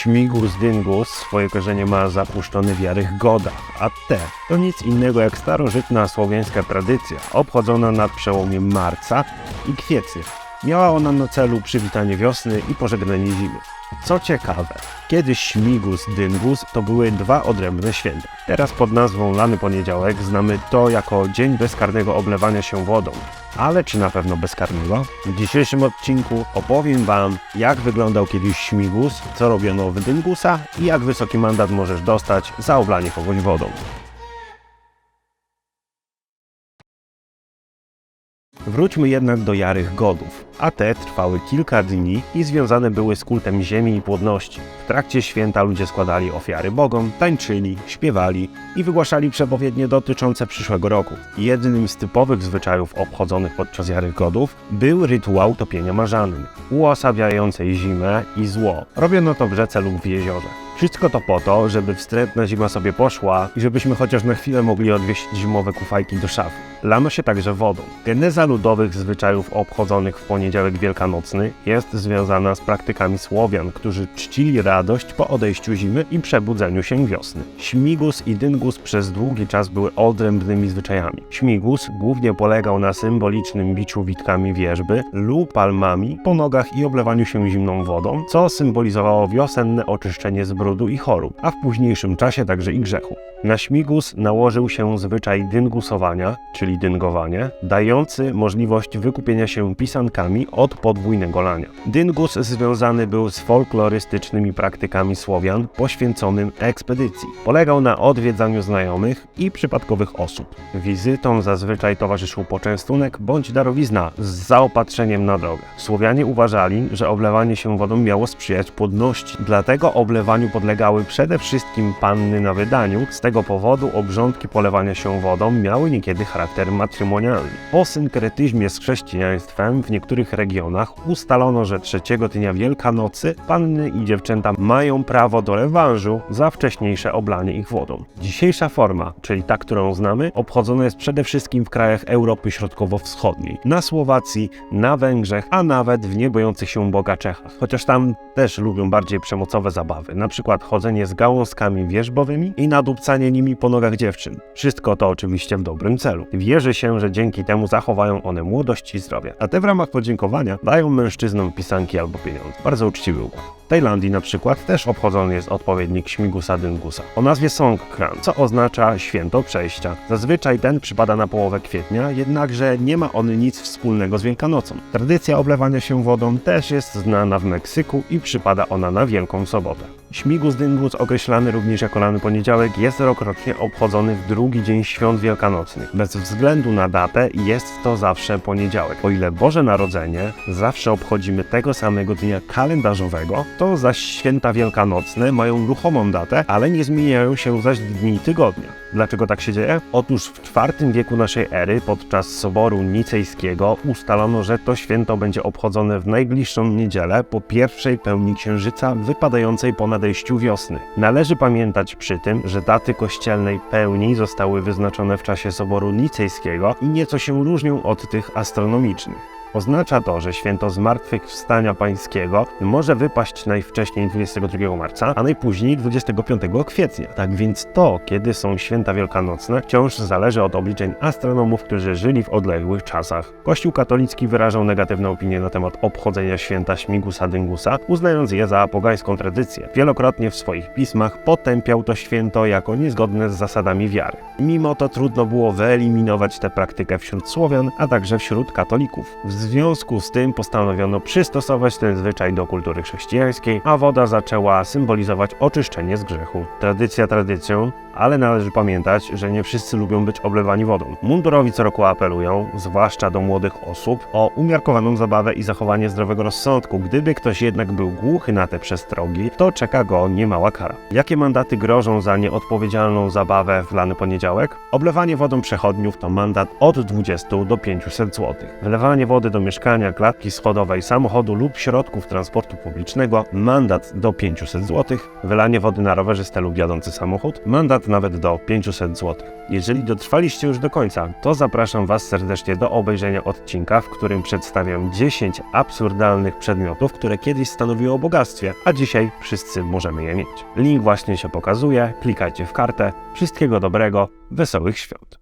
Śmigus dyngus swoje korzenie ma zapuszczony w jarych godach, a te to nic innego jak starożytna słowiańska tradycja, obchodzona nad przełomiem marca i kwietnia. Miała ona na celu przywitanie wiosny i pożegnanie zimy. Co ciekawe, kiedyś Śmigus dyngus to były dwa odrębne święta. Teraz pod nazwą Lany Poniedziałek znamy to jako dzień bezkarnego oblewania się wodą. Ale czy na pewno bezkarnego? W dzisiejszym odcinku opowiem Wam, jak wyglądał kiedyś śmigus, co robiono w dyngusa i jak wysoki mandat możesz dostać za oblanie kogoś wodą. Wróćmy jednak do jarych godów, a te trwały kilka dni i związane były z kultem ziemi i płodności. W trakcie święta ludzie składali ofiary bogom, tańczyli, śpiewali i wygłaszali przepowiednie dotyczące przyszłego roku. Jednym z typowych zwyczajów obchodzonych podczas jarych godów był rytuał topienia marzanym, uosabiającej zimę i zło. Robiono to w rzece lub w jeziorze. Wszystko to po to, żeby wstrętna zima sobie poszła i żebyśmy chociaż na chwilę mogli odwieźć zimowe kufajki do szafy. Lano się także wodą. Geneza ludowych zwyczajów obchodzonych w poniedziałek wielkanocny jest związana z praktykami Słowian, którzy czcili radość po odejściu zimy i przebudzeniu się wiosny. Śmigus i dyngus przez długi czas były odrębnymi zwyczajami. Śmigus głównie polegał na symbolicznym biciu witkami wierzby lub palmami po nogach i oblewaniu się zimną wodą, co symbolizowało wiosenne oczyszczenie z i chorób, a w późniejszym czasie także i grzechu. Na śmigus nałożył się zwyczaj dyngusowania, czyli dyngowanie, dający możliwość wykupienia się pisankami od podwójnego lania. Dyngus związany był z folklorystycznymi praktykami Słowian poświęconym ekspedycji. Polegał na odwiedzaniu znajomych i przypadkowych osób. Wizytom zazwyczaj towarzyszył poczęstunek bądź darowizna z zaopatrzeniem na drogę. Słowianie uważali, że oblewanie się wodą miało sprzyjać płodności, dlatego oblewaniu podlegały przede wszystkim panny na wydaniu. Z tego powodu obrządki polewania się wodą miały niekiedy charakter matrymonialny. Po synkretyzmie z chrześcijaństwem w niektórych regionach ustalono, że trzeciego dnia Wielkanocy panny i dziewczęta mają prawo do rewanżu za wcześniejsze oblanie ich wodą. Dzisiejsza forma, czyli ta, którą znamy, obchodzona jest przede wszystkim w krajach Europy Środkowo-Wschodniej, na Słowacji, na Węgrzech, a nawet w niebojących się Boga Czechach. Chociaż tam też lubią bardziej przemocowe zabawy, na przykład chodzenie z gałązkami wierzbowymi i nadupcanie nimi po nogach dziewczyn. Wszystko to oczywiście w dobrym celu. Wierzy się, że dzięki temu zachowają one młodość i zdrowie. A te w ramach podziękowania dają mężczyznom pisanki albo pieniądze. Bardzo uczciwy układ. Tajlandii na przykład też obchodzony jest odpowiednik śmigusa dyngusa o nazwie Songkran, co oznacza święto przejścia. Zazwyczaj ten przypada na połowę kwietnia, jednakże nie ma on nic wspólnego z Wielkanocą. Tradycja oblewania się wodą też jest znana w Meksyku i przypada ona na Wielką Sobotę. Śmigus dyngus, określany również jako lany poniedziałek, jest rokrocznie obchodzony w drugi dzień świąt wielkanocnych. Bez względu na datę jest to zawsze poniedziałek. O ile Boże Narodzenie zawsze obchodzimy tego samego dnia kalendarzowego, to zaś święta wielkanocne mają ruchomą datę, ale nie zmieniają się zaś dni tygodnia. Dlaczego tak się dzieje? Otóż w IV wieku naszej ery, podczas Soboru Nicejskiego, ustalono, że to święto będzie obchodzone w najbliższą niedzielę po pierwszej pełni księżyca wypadającej po nadejściu wiosny. Należy pamiętać przy tym, że daty kościelnej pełni zostały wyznaczone w czasie Soboru Nicejskiego i nieco się różnią od tych astronomicznych. Oznacza to, że święto Zmartwychwstania Pańskiego może wypaść najwcześniej 22 marca, a najpóźniej 25 kwietnia. Tak więc to, kiedy są święta wielkanocne, wciąż zależy od obliczeń astronomów, którzy żyli w odległych czasach. Kościół katolicki wyrażał negatywne opinie na temat obchodzenia święta Śmigusa Dyngusa, uznając je za pogańską tradycję. Wielokrotnie w swoich pismach potępiał to święto jako niezgodne z zasadami wiary. Mimo to trudno było wyeliminować tę praktykę wśród Słowian, a także wśród katolików. W związku z tym postanowiono przystosować ten zwyczaj do kultury chrześcijańskiej, a woda zaczęła symbolizować oczyszczenie z grzechu. Tradycja tradycją, ale należy pamiętać, że nie wszyscy lubią być oblewani wodą. Mundurowi co roku apelują, zwłaszcza do młodych osób, o umiarkowaną zabawę i zachowanie zdrowego rozsądku. Gdyby ktoś jednak był głuchy na te przestrogi, to czeka go niemała kara. Jakie mandaty grożą za nieodpowiedzialną zabawę w lany poniedziałek? Oblewanie wodą przechodniów to mandat od 20 do 500 zł. Wlewanie wody do mieszkania, klatki schodowej, samochodu lub środków transportu publicznego mandat do 500 zł, wylanie wody na rowerzystę lub jadący samochód mandat nawet do 500 zł. Jeżeli dotrwaliście już do końca, to zapraszam Was serdecznie do obejrzenia odcinka, w którym przedstawiam 10 absurdalnych przedmiotów, które kiedyś stanowiły o bogactwie, a dzisiaj wszyscy możemy je mieć. Link właśnie się pokazuje, klikajcie w kartę. Wszystkiego dobrego, wesołych świąt.